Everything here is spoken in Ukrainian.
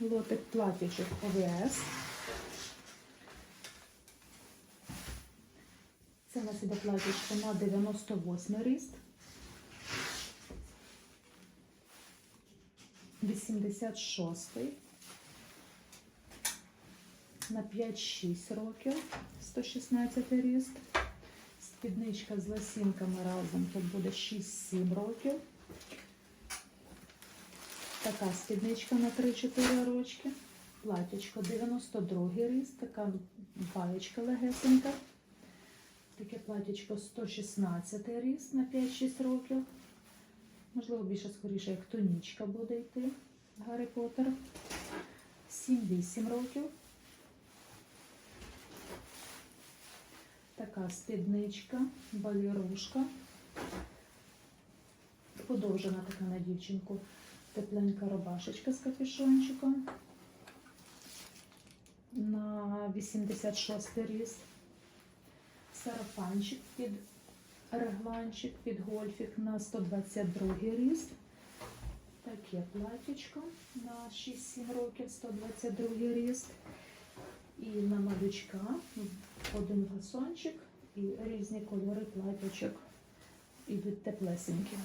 лотик платячок ОВС. Це у нас іде платячко на 98 ріст. 86 на 5-6 років, 116 ріст. Спідничка з лосінками разом тут буде 6-7 років. Така спідничка на 3-4 рочки. Платячко 92 ріст, така паєчка легесенька. Таке платячко 116 ріст на 5-6 років. Можливо, більше скоріше, як тонічка буде йти. Гаррі Поттер. 7-8 років. Така спідничка, балірушка. Подовжена така на дівчинку. Тепленька рубашечка з капюшончиком. На 86 ріст. Сарафанчик під регланчик, під гольфік на 122 ріст. Таке платічко на 6-7 років, 122 ріст. І на малючка один фасончик і різні кольори платячок ідуть теплесенькі.